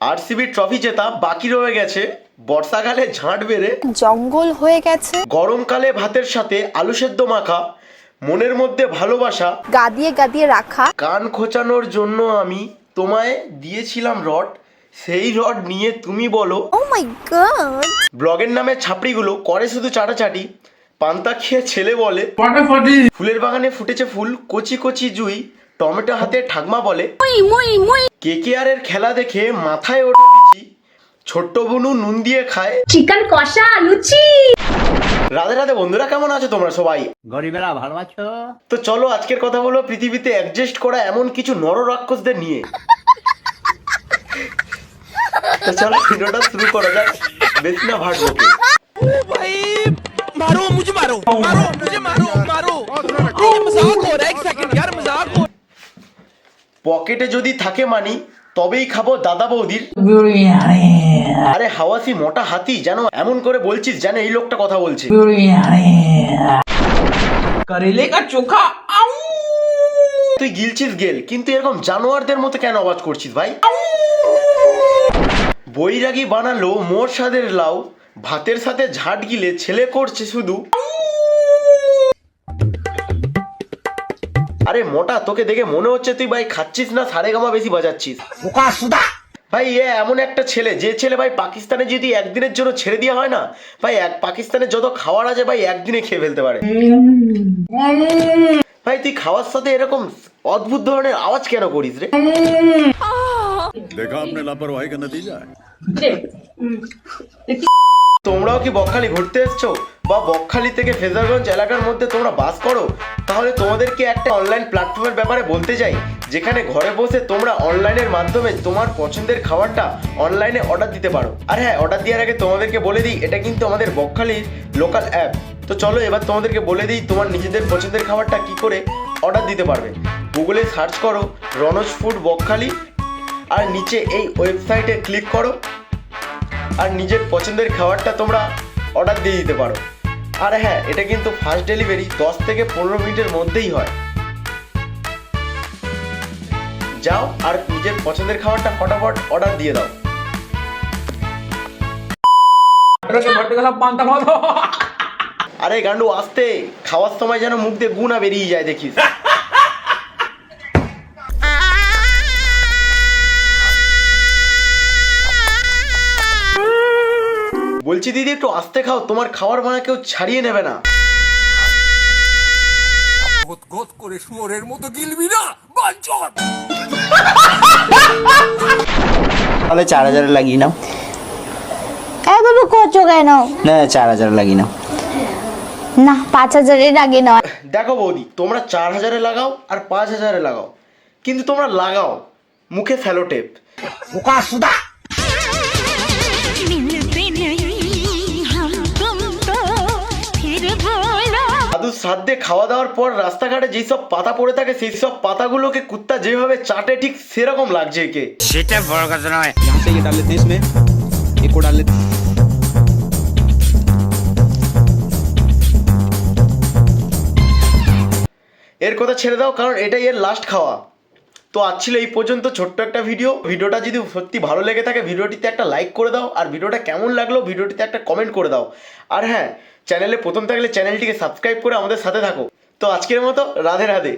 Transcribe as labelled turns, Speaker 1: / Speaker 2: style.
Speaker 1: RCB trophy জেতা বাকি রয়ে গেছে বর্ষাকালে ঝাঁট বেড়ে।
Speaker 2: জঙ্গল হয়ে গেছে।
Speaker 1: গরমকালে ভাতের সাথে আলু সেদ্ধ মাখা মনের মধ্যে ভালোবাসা।
Speaker 2: গাদিয়ে গাদিয়ে রাখা।
Speaker 1: কান খোঁচানোর জন্য আমি তোমায় দিয়েছিলাম রড সেই রড নিয়ে তুমি বলো।
Speaker 2: ও মাই গড
Speaker 1: ব্লগের নামে ছাপড়িগুলো করে শুধু চাটাচাটি পান্তা খেয়ে ছেলে বলে। ফুলের বাগানে ফুটেছে ফুল কচি কচি জুই টমেটো হাতে ঠাকমা বলে কে কে আর এর খেলা দেখে মাথায় ওঠে বিচি ছোট্ট বুনু নুন দিয়ে খায়
Speaker 3: চিকেন কষা লুচি
Speaker 1: রাধে রাধে বন্ধুরা কেমন আছো তোমরা সবাই
Speaker 4: গরিবেরা ভালো আছো
Speaker 1: তো চলো আজকের কথা বলো পৃথিবীতে অ্যাডজাস্ট করা এমন কিছু নর রাক্ষসদের নিয়ে তো চলো ভিডিওটা শুরু করা যাক বেশি না ভাট বকে
Speaker 5: मारो मुझे मारो मारो मुझे मारो मारो ये मजाक हो रहा है एक सेकंड यार मजाक हो
Speaker 1: পকেটে যদি থাকে মানি তবেই খাব দাদা বৌদির। আরে হাওয়াসি মোটা হাতি জানো এমন করে বলছিস জানো এই লোকটা কথা বলছে।
Speaker 5: কা চোখা
Speaker 1: তুই গিলছিস গেল কিন্তু এরকম জানোয়ারদের মতো কেন আওয়াজ করছিস ভাই? বৈরাগী বানালো মোর স্বাদের লাউ ভাতের সাথে ঝাট গিলে ছেলে করছে শুধু। আরে মোটা তোকে দেখে মনে হচ্ছে তুই ভাই খাচ্ছিস না সারে গামা বেশি বাজাচ্ছিস। ভাই এ এমন একটা ছেলে যে ছেলে ভাই পাকিস্তানে যদি একদিনের জন্য ছেড়ে দেওয়া হয় না ভাই এক পাকিস্তানের যত খাওয়ার আছে ভাই একদিনে খেয়ে ফেলতে পারে। ভাই তুই খাওয়ার সাথে এরকম অদ্ভুত ধরনের আওয়াজ কেন করিস রে?
Speaker 6: দেখা আপনি লাপরওয়াহি দিয়ে যায়
Speaker 1: তোমরাও কি বকখালি ঘুরতে এসছো? বা বকখালি থেকে ফেজারগঞ্জ এলাকার মধ্যে তোমরা বাস করো? তাহলে তোমাদেরকে একটা অনলাইন প্ল্যাটফর্মের ব্যাপারে বলতে চাই? যেখানে ঘরে বসে তোমরা অনলাইনের মাধ্যমে তোমার পছন্দের খাবারটা অনলাইনে অর্ডার দিতে পারো। আর হ্যাঁ অর্ডার দেওয়ার আগে তোমাদেরকে বলে দিই, এটা কিন্তু আমাদের বকখালির লোকাল অ্যাপ তো চলো এবার তোমাদেরকে বলে দিই, তোমার নিজেদের পছন্দের খাবারটা কি করে অর্ডার দিতে পারবে। গুগলে সার্চ করো, রনজ ফুড বকখালি, আর নিচে এই ওয়েবসাইটে ক্লিক করো। আর নিজের পছন্দের খাবারটা তোমরা অর্ডার দিয়ে দিতে পারো। আর হ্যাঁ এটা কিন্তু ফার্স্ট ডেলিভারি দশ থেকে পনেরো মিনিটের মধ্যেই হয়। যাও আর নিজের পছন্দের খাবারটা ফটাফট অর্ডার দিয়ে দাও। আরে গান্ডু আসতে! খাওয়ার সময় যেন মুখ দিয়ে গুনা বেরিয়ে যায় দেখিস। বলছি দিদি একটু আস্তে খাও তোমার খাওয়ার ভাড়া কেউ ছাড়িয়ে নেবে না।
Speaker 5: গোত করে মতো গিলবি না
Speaker 7: তাহলে চার হাজার লাগিয়ে নাও।
Speaker 8: এত করছ কেন?
Speaker 7: না চার
Speaker 8: না পাঁচ হাজারে
Speaker 1: দেখো বৌদি তোমরা চার হাজারে লাগাও আর পাঁচ হাজারে লাগাও। কিন্তু তোমরা লাগাও মুখে ফেলো টেপ
Speaker 3: বোকা সুদা! দাদুর
Speaker 1: সাথ দিয়ে খাওয়া দাওয়ার পর রাস্তাঘাটে যেসব পাতা পড়ে থাকে সেই সব পাতাগুলোকে কুত্তা যেভাবে চাটে ঠিক সেরকম লাগছে একে।
Speaker 4: সেটা বড় কথা নয়।
Speaker 9: ডালে দেশ মে একো ডালে
Speaker 1: এর কথা ছেড়ে দাও কারণ এটাই এর লাস্ট খাওয়া। তো আজ ছিল এই পর্যন্ত ছোট্ট একটা ভিডিও। ভিডিওটা যদি সত্যি ভালো লেগে থাকে, ভিডিওটিতে একটা লাইক করে দাও। আর ভিডিওটা কেমন লাগল, ভিডিওটিতে একটা কমেন্ট করে দাও। আর হ্যাঁ চ্যানেলে প্রথম থাকলে চ্যানেলটিকে সাবস্ক্রাইব করে আমাদের সাথে থাকো। তো আজকের মতো, রাধে রাধে।